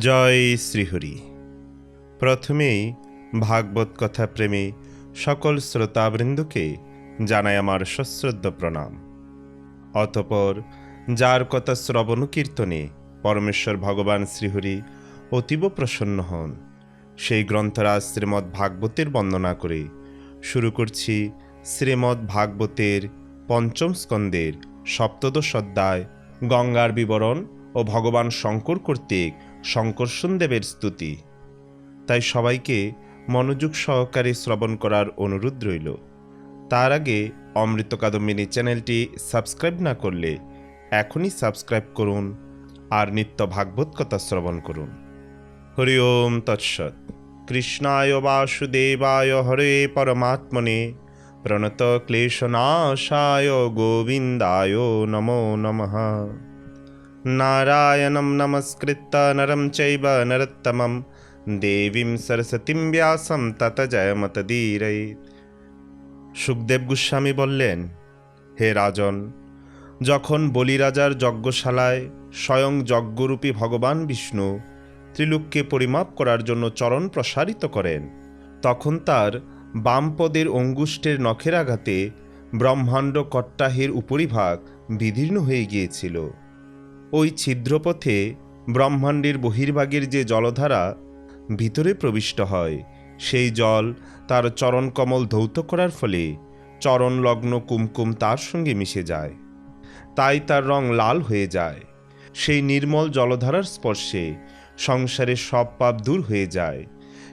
জয় শ্রীহরি। প্রথমেই ভাগবত কথা প্রেমী সকল শ্রোতাবৃন্দকে জানাই আমার সশ্রদ্ধ প্রণাম। অতপর যার কথা শ্রবণ কীর্তনে পরমেশ্বর ভগবান শ্রীহরি অতীব প্রসন্ন হন। সেই গ্রন্থরাজ শ্রীমদ্ ভাগবতের বন্দনা করে শুরু করছি শ্রীমদ্ ভাগবতের পঞ্চম স্কন্দের সপ্তদশ অধ্যায় গঙ্গার বিবরণ ও ভগবান শঙ্কর কর্তৃক শঙ্কর্ষণ দেবের স্তুতি। তাই সবাইকে মনোযোগ সহকারে শ্রবণ করার অনুরোধ রইল। তার আগে অমৃত কাদম্বিনী চ্যানেলটি সাবস্ক্রাইব না করলে এখনই সাবস্ক্রাইব করুন আর নিত্য ভাগবত কথা শ্রবণ করুন। হরি ওম তৎসৎ। কৃষ্ণায় বাসুদেবায় হরে পরমাত্মনে প্রণত ক্লেশনাশায় গোবিন্দায় নমো নমঃ। নারায়ণं নমস্কৃত্য নরম চৈব নরোত্তমं দেবীং সরস্বতীং ব্যাসম তত জয়মতদীরৈ সুখদেব গোস্বামী বললেন হে রাজন যখন বলিরাজার যজ্ঞশালায় স্বয়ং যজ্ঞরূপী ভগবান বিষ্ণু ত্রিলোককে পরিমাপ করার জন্য চরণ প্রসারিত করেন, তখন তার বামপদের অঙ্গুষ্ঠের নখের আঘাতে ব্রহ্মাণ্ড কট্টাহের উপরিভাগ বিদীর্ণ হয়ে গিয়েছিল। ওই ছিদ্রপথে ব্রহ্মাণ্ডের বহির্ভাগের যে জলধারা ভিতরে প্রবিষ্ট হয়, সেই জল তার চরণকমল ধৌত করার ফলে চরণলগ্ন কুমকুম তার সঙ্গে মিশে যায়। তাই তার রং লাল হয়ে যায়। সেই নির্মল জলধারার স্পর্শে সংসারের সব পাপ দূর হয়ে যায়,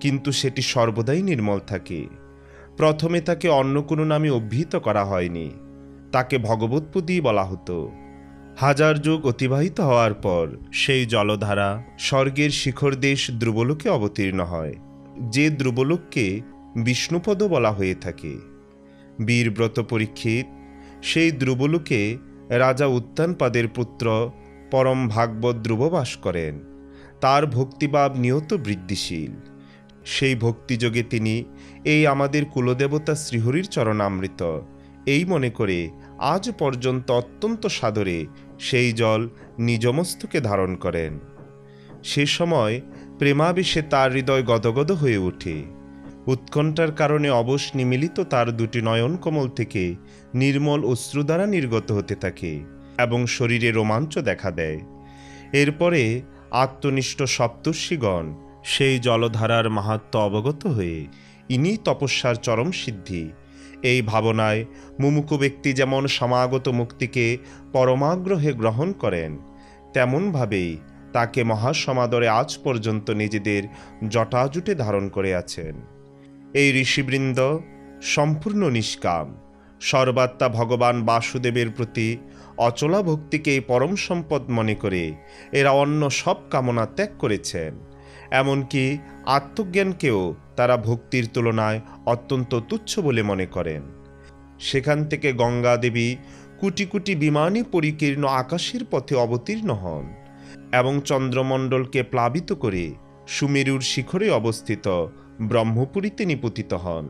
কিন্তু সেটি সর্বদাই নির্মল থাকে। প্রথমে তাকে অন্য কোনো নামে অভিহিত করা হয়নি। তাকে ভগবৎপদী বলা হতো। হাজার যুগ অতিবাহিত হওয়ার পর, সেই জলধারা স্বর্গের শিখর দেশ ধ্রুবলোকে অবতীর্ণ হয়, যে ধ্রুবলোককে বিষ্ণুপদ বলা হয়ে থাকে। বীরব্রত পরীক্ষিত, সেই ধ্রুবলোকে রাজা উত্তানপাদের পুত্র পরম ভাগবত ধ্রুব বাস করেন। তার ভক্তিভাব নিয়ত বৃদ্ধিশীল। সেই ভক্তিযোগে তিনি এই আমাদের কুলদেবতা শ্রীহরির চরণামৃত। এই মনে করে আজ পর্যন্ত অত্যন্ত সাদরে সেই জল নিজমস্তকে ধারণ করেন। সে সময় প্রেমাবেশে তার হৃদয় গদগদ হয়ে ওঠে। উৎকণ্ঠার কারণে অবশ নিমিলিত তার দুটি নয়ন কমল থেকে নির্মল অশ্রু দ্বারা নির্গত হতে থাকে এবং শরীরে রোমাঞ্চ দেখা দেয়। এরপরে আত্মনিষ্ঠ সপ্তর্ষিগণ সেই জলধারার মাহাত্ম অবগত হয়ে ইনি তপস্যার চরম সিদ্ধি এই ভাবনায় মুমুকু ব্যক্তি যেমন সমাগত মুক্তিকে পরমাগ্রহে গ্রহণ করেন, তেমনভাবেই তাকে মহাসমাদরে আজ পর্যন্ত নিজেদের জটাজুটে ধারণ করে আছেন। এই ঋষিবৃন্দ সম্পূর্ণ নিষ্কাম, সর্বাত্মা ভগবান বাসুদেবের প্রতি অচলা ভক্তিকে পরম সম্পদ মনে করে এরা অন্য সব কামনা ত্যাগ করেছেন। এমনকি আত্মজ্ঞানকেও তারা ভক্তির তুলনায় অত্যন্ত তুচ্ছ বলে মনে করেন। সেখান থেকে গঙ্গা দেবী কুটি কুটি বিমানে পরিকীর্ণ আকাশের পথে অবতীর্ণ হন এবং চন্দ্রমণ্ডলকে প্লাবিত করে সুমেরুর শিখরে অবস্থিত ব্রহ্মপুরীতে নিপতিত হন।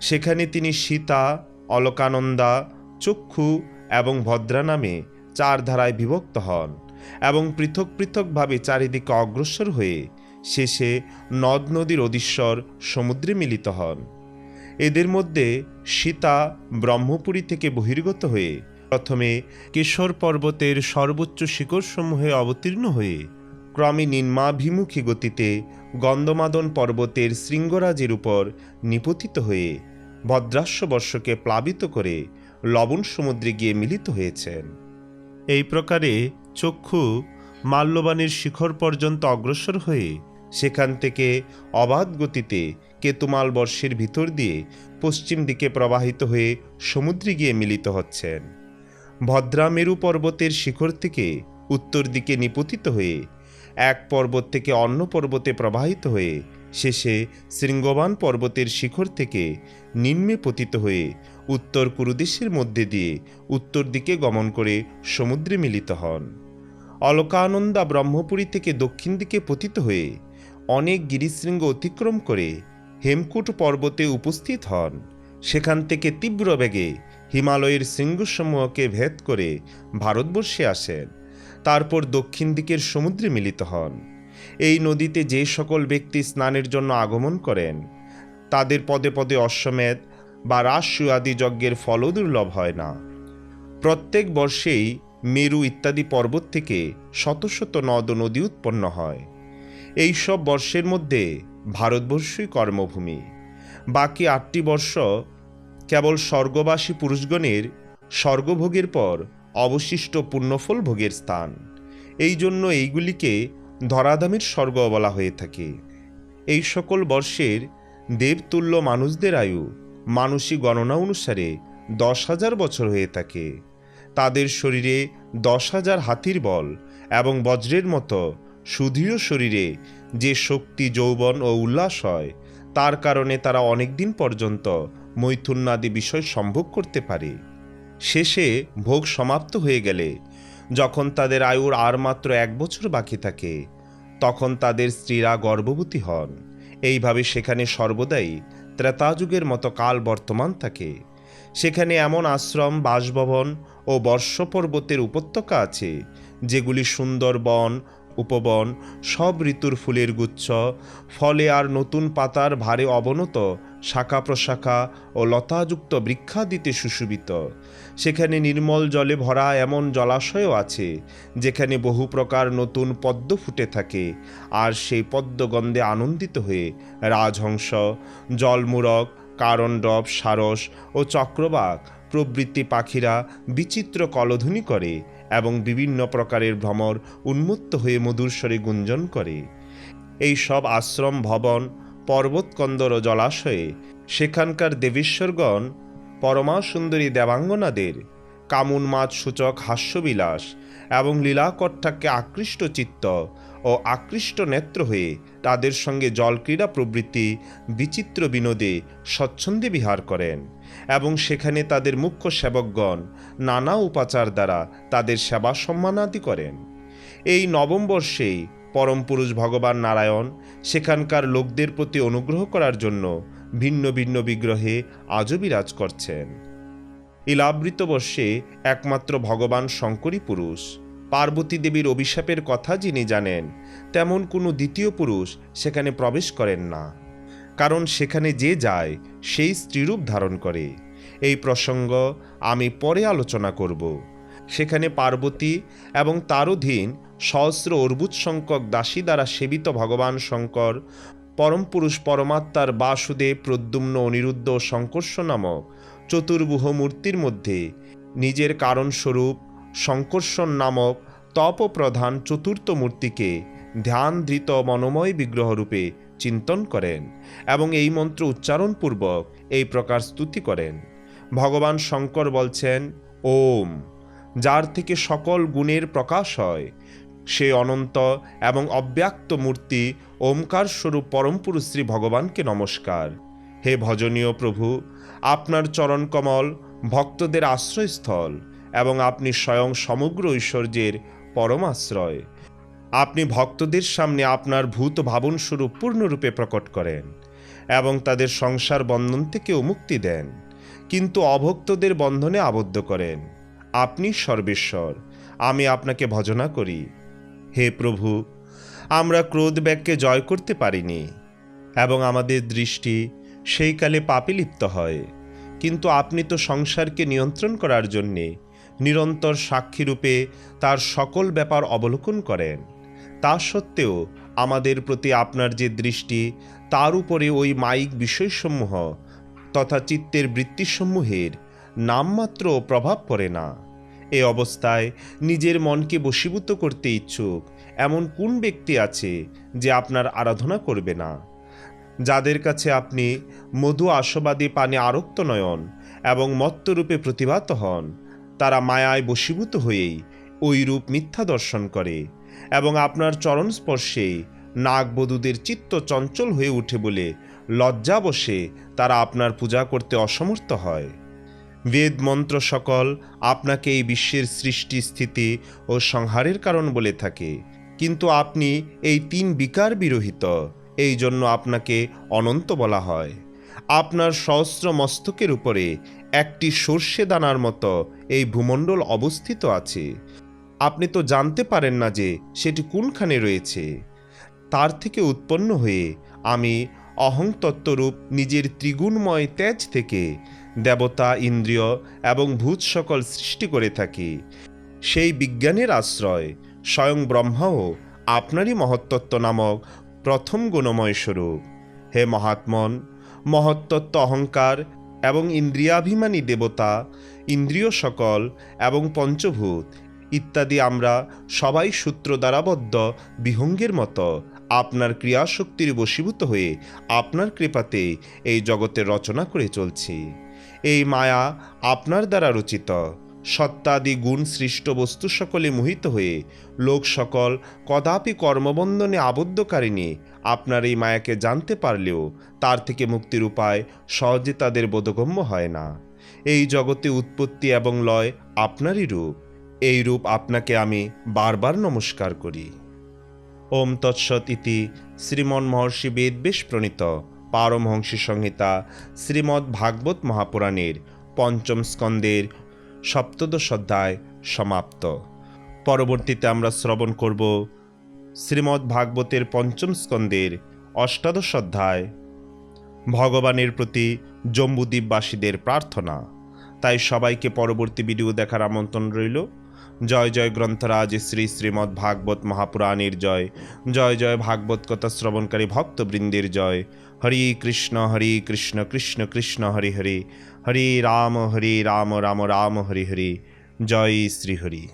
সেখানে তিনি সীতা, অলকানন্দা, চক্ষু এবং ভদ্রা নামে চার ধারায় বিভক্ত হন এবং পৃথক পৃথকভাবে চারিদিকে অগ্রসর হয়ে শেষে নদ নদীর অধীশ্বর সমুদ্রে মিলিত হন। এদের মধ্যে সীতা ব্রহ্মপুরী থেকে বহির্গত হয়ে প্রথমে কেশর পর্বতের সর্বোচ্চ শিখরসমূহে অবতীর্ণ হয়ে ক্রমে নিম্নাভিমুখী গতিতে গন্ধমাদন পর্বতের শৃঙ্গরাজের উপর নিপতিত হয়ে ভদ্রাস্য বর্ষকে প্লাবিত করে লবণ সমুদ্রে গিয়ে মিলিত হয়েছেন। এই প্রকারে চক্ষু মাল্যবানের শিখর পর্যন্ত অগ্রসর হয়ে সেখান থেকে অবাধ গতিতে কেতুমাল বর্ষের ভিতর দিয়ে পশ্চিম দিকে প্রবাহিত হয়ে সমুদ্রে গিয়ে মিলিত হচ্ছেন। ভদ্রা মেরু পর্বতের শিখর থেকে উত্তর দিকে নিপতিত হয়ে এক পর্বত থেকে অন্য পর্বতে প্রবাহিত হয়ে শেষে শৃঙ্গবান পর্বতের শিখর থেকে নিম্নে পতিত হয়ে উত্তর কুরুদেশের মধ্যে দিয়ে উত্তর দিকে গমন করে সমুদ্রে মিলিত হন। অলকানন্দা ব্রহ্মপুরী থেকে দক্ষিণ দিকে পতিত হয়ে অনেক গিরিশৃঙ্গ অতিক্রম করে হেমকুট পর্বতে উপস্থিত হন। সেখান থেকে তীব্র বেগে হিমালয়ের শৃঙ্গসমূহকে ভেদ করে ভারতবর্ষে আসেন। তারপর দক্ষিণ দিকের সমুদ্রে মিলিত হন। এই নদীতে যে সকল ব্যক্তি স্নানের জন্য আগমন করেন, তাদের পদে পদে অশ্বমেধ বা রাসু আদি যজ্ঞের ফলও দুর্লভ হয় না। প্রত্যেক বর্ষেই মেরু ইত্যাদি পর্বত থেকে শত শত নদ নদী উৎপন্ন হয়। এই সব বর্ষের মধ্যে ভারতবর্ষই কর্মভূমি। বাকি আটটি বর্ষ কেবল স্বর্গবাসী পুরুষগণের স্বর্গভোগের পর অবশিষ্ট পুণ্যফল ভোগের স্থান। এই জন্য এইগুলিকে ধরাধামের স্বর্গ বলা হয়ে থাকে। এই সকল বর্ষের দেবতুল্য মানুষদের আয়ু মানসিক গণনা অনুসারে দশ হাজার বছর হয়ে থাকে। তাদের শরীরে দশ হাজার হাতির বল এবং বজ্রের মতো সুদৃঢ় শরীরে যে শক্তি, যৌবন ও উল্লাস হয়, তার কারণে তারা অনেক দিন পর্যন্ত মৈথুন্যাদি বিষয় সম্ভোগ করতে পারে। শেষে ভোগ সমাপ্ত হয়ে গেলে, যখন তাদের আয়ুর আর মাত্র এক বছর বাকি থাকে, তখন তাদের স্ত্রীরা গর্ভবতী হন। এইভাবে সেখানে সর্বদাই ত্রেতাযুগের মতো কাল বর্তমান থাকে। সেখানে এমন আশ্রম, বাসভবন ও বর্ষ পর্বতের উপত্যকা আছে, যেগুলি সুন্দর বন উপবন, সব ঋতুর ফুলের গুচ্ছ, ফলে আর নতুন পাতার ভারে অবনত, শাখা প্রশাখা ও লতাযুক্ত বৃক্ষাদিতে সুশোভিত। সেখানে নির্মল জলে ভরা এমন জলাশয়ও আছে, যেখানে বহু প্রকার নতুন পদ্ম ফুটে থাকে, আর সেই পদ্মগন্ধে আনন্দিত হয়ে রাজহংস, জলমূরক, কারণডব, সারস ও চক্রবাক প্রবৃত্তি পাখিরা বিচিত্র কলধ্বনি করে। এবং বিভিন্ন প্রকারের ভ্রমর উন্মুক্ত হয়ে মধুর স্বরে গুঞ্জন করে। এই সব আশ্রম, ভবন, পর্বতকন্দর ও জলাশয়ে সেখানকার দেবেশ্বরগণ পরমা সুন্দরী দেবাঙ্গনাদের কামুন মাছ সূচক হাস্যবিলাস এবং লীলাকট্টাকে আকৃষ্ট চিত্ত ও আকৃষ্ট নেত্র হয়ে তাদের সঙ্গে জলক্রীড়া প্রবৃত্তি, বিচিত্র বিনোদে, স্বচ্ছন্দে বিহার করেন। এবং সেখানে তাদের মুখ্য সেবকগণ নানা উপাচার দ্বারা তাদের সেবা সম্মানাদি করেন। এই নবম বর্ষেই পরম পুরুষ ভগবান নারায়ণ সেখানকার লোকদের প্রতি অনুগ্রহ করার জন্য ভিন্ন ভিন্ন বিগ্রহে আজও বিরাজ করছেন। ইলাবৃত বর্ষে একমাত্র ভগবান শঙ্করী পুরুষ। পার্বতী দেবীর অভিশাপের কথা যিনি জানেন, তেমন কোনো দ্বিতীয় পুরুষ সেখানে প্রবেশ করেন না। কারণ সেখানে যে যায়, সেই স্ত্রীরূপ ধারণ করে। এই প্রসঙ্গ আমি পরে আলোচনা করব। সেখানে পার্বতী এবং তার অধীন সহস্র অর্বুত সংখ্যক দাসী দ্বারা সেবিত ভগবান শঙ্কর পরম পুরুষ পরমাত্মার বাসুদেব প্রদ্যুম্ন অনিরুদ্ধ শঙ্কর্ষ নামক চতুর্ভুহ মূর্তির মধ্যে নিজের কারণস্বরূপ শঙ্কর্ষণ নামক তপ প্রধান চতুর্থ মূর্তিকে ধ্যান ধৃত মনোময় বিগ্রহরূপে চিন্তন করেন এবং এই মন্ত্র উচ্চারণপূর্বক এই প্রকার স্তুতি করেন। ভগবান শঙ্কর বলছেন, ওম, যার থেকে সকল গুণের প্রকাশ হয়, সে অনন্ত এবং অব্যক্ত মূর্তি ওমকার স্বরূপ পরমপুরুষ শ্রী ভগবানকে নমস্কার। হে ভজনীয় প্রভু, আপনার চরণকমল ভক্তদের আশ্রয়স্থল এবং আপনি স্বয়ং সমগ্র ঐশ্বর্যের পরমাশ্রয় আপনি ভক্তদের সামনে আপনার ভূত ভাবন স্বরূপ পূর্ণরূপে প্রকট করেন এবং তাদের সংসার বন্ধন থেকেও মুক্তি দেন। কিন্তু অভক্তদের বন্ধনে আবদ্ধ করেন। আপনি সর্বেশ্বর, আমি আপনাকে ভজনা করি। হে প্রভু, আমরা ক্রোধ ব্যাগকে জয় করতে পারিনি এবং আমাদের দৃষ্টি সেই কালে পাপে লিপ্ত হয়। কিন্তু আপনি তো সংসারকে নিয়ন্ত্রণ করার জন্যে নিরন্তর সাক্ষীরূপে তার সকল ব্যাপার অবলোকন করেন। তা সত্ত্বেও আমাদের প্রতি আপনার যে দৃষ্টি, তার উপরে ওই মাইক বিষয়সমূহ তথা চিত্তের বৃত্তিসমূহের নামমাত্র প্রভাব পড়ে না। এ অবস্থায় নিজের মনকে বশীভূত করতে ইচ্ছুক এমন কোন ব্যক্তি আছে যে আপনার আরাধনা করবে না? যাদের কাছে আপনি মধু আশবাদী পানে আরক্ত নয়ন এবং মত্তরূপে প্রতিভাত হন, তারা মায়ায় বশীভূত হয়েই ওই রূপ মিথ্যা দর্শন করে। এবং আপনার চরণ স্পর্শে নাগবধূদের চিত্ত চঞ্চল হয়ে উঠে বলে লজ্জা বসে তারা আপনার পূজা করতে অসমর্থ হয়। বেদ মন্ত্র সকল আপনাকে এই বিশ্বের সৃষ্টি, স্থিতি ও সংহারের কারণ বলে থাকে। কিন্তু আপনি এই তিন বিকার বিরহিত, এই জন্য আপনাকে অনন্ত বলা হয়। আপনার সহস্র মস্তকের উপরে একটি সর্ষে দানার মতো এই ভূমণ্ডল অবস্থিত আছে। আপনি তো জানতে পারেন না যে সেটি কোনখানে রয়েছে। তার থেকে উৎপন্ন হয়ে আমি অহংতত্ত্বরূপ নিজের ত্রিগুণময় তেজ থেকে দেবতা, ইন্দ্রিয় এবং ভূত সকল সৃষ্টি করে থাকি। সেই বিজ্ঞানের আশ্রয় স্বয়ং ব্রহ্মাও আপনারই মহত্তত্ত্ব নামক প্রথম গুণময় স্বরূপ। হে মহাত্মন, মহত্তত্ত্ব অহংকার এবং ইন্দ্রিয়াভিমানী দেবতা, ইন্দ্রিয় সকল এবং পঞ্চভূত ইত্যাদি আমরা সবাই সূত্র দ্বারাবদ্ধ বিহঙ্গের মতো। আপনার ক্রিয়াশক্তির বশীভূত হয়ে আপনার কৃপাতে এই জগতের রচনা করে চলছি। এই মায়া আপনার দ্বারা রচিত। সত্তাদি গুণ সৃষ্ট বস্তু সকলে মোহিত হয়ে লোক সকল কদাপি কর্মবন্ধনে আবদ্ধকারিণী আপনার এই মায়াকে জানতে পারলেও তার থেকে মুক্তির উপায় সহজে তাদের বোধগম্য হয় না। এই জগতে উৎপত্তি এবং লয় আপনারই রূপ। এই রূপ আপনাকে আমি বারবার নমস্কার করি। ওম তৎসৎ ইতি শ্রীমন মহর্ষি বেদবেশ প্রণীত পারমহংসী সংহিতা শ্রীমদ্ ভাগবত মহাপুরাণের পঞ্চম স্কন্দের সপ্তদশ অধ্যায় সমাপ্ত। পরবর্তীতে আমরা শ্রবণ করব শ্রীমদ্ ভাগবতের পঞ্চম স্কন্দের অষ্টাদশ অধ্যায়। ভগবানের প্রতি জম্বুদ্বীপবাসীদের প্রার্থনা। তাই সবাইকে পরবর্তী ভিডিও দেখার আমন্ত্রণ রইল। জয় জয় গ্রন্থরাজ, শ্রী শ্রীমদ্ ভাগবত মহাপুরাণের জয়। জয় জয় ভাগবত কথা শ্রবণকারী ভক্তবৃন্দের জয়। হরি কৃষ্ণ হরি কৃষ্ণ কৃষ্ণ কৃষ্ণ, হরি হরি। হরি রাম হরি রাম রাম রাম, হরি হরি। জয় শ্রী হরি।